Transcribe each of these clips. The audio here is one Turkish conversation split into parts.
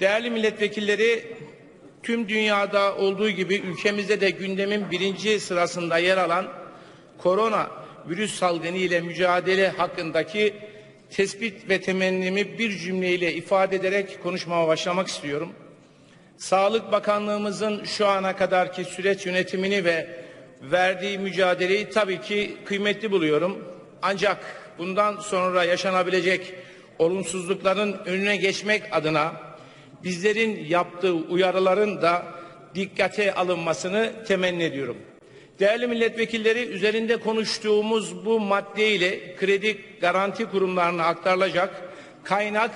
Değerli milletvekilleri, tüm dünyada olduğu gibi ülkemizde de gündemin birinci sırasında yer alan korona virüs salgını ile mücadele hakkındaki tespit ve temennimi bir cümleyle ifade ederek konuşmama başlamak istiyorum. Sağlık Bakanlığımızın şu ana kadarki süreç yönetimini ve verdiği mücadeleyi tabii ki kıymetli buluyorum. Ancak bundan sonra yaşanabilecek olumsuzlukların önüne geçmek adına bizlerin yaptığı uyarıların da dikkate alınmasını temenni ediyorum. Değerli milletvekilleri üzerinde konuştuğumuz bu madde ile kredi garanti kurumlarına aktarılacak kaynak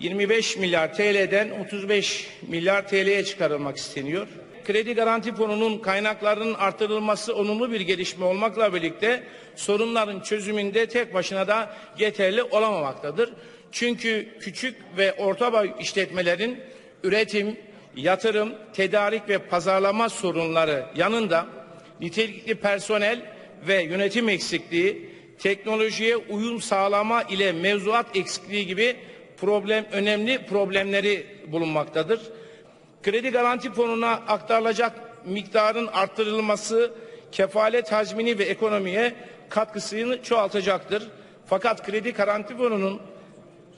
25 milyar TL'den 35 milyar TL'ye çıkarılmak isteniyor. Kredi Garanti Fonu'nun kaynaklarının artırılması olumlu bir gelişme olmakla birlikte sorunların çözümünde tek başına da yeterli olamamaktadır. Çünkü küçük ve orta boy işletmelerin üretim, yatırım, tedarik ve pazarlama sorunları yanında nitelikli personel ve yönetim eksikliği, teknolojiye uyum sağlama ile mevzuat eksikliği gibi problem önemli problemleri bulunmaktadır. Kredi Garanti Fonu'na aktarılacak miktarın arttırılması kefalet hacmini ve ekonomiye katkısını çoğaltacaktır. Fakat Kredi Garanti Fonu'nun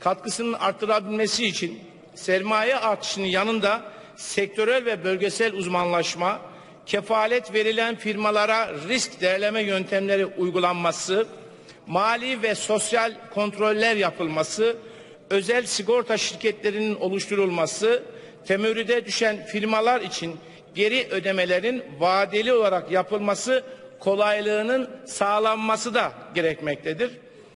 katkısının arttırabilmesi için sermaye artışının yanında sektörel ve bölgesel uzmanlaşma, kefalet verilen firmalara risk değerleme yöntemleri uygulanması, mali ve sosyal kontroller yapılması, özel sigorta şirketlerinin oluşturulması, temürüde düşen firmalar için geri ödemelerin vadeli olarak yapılması kolaylığının sağlanması da gerekmektedir.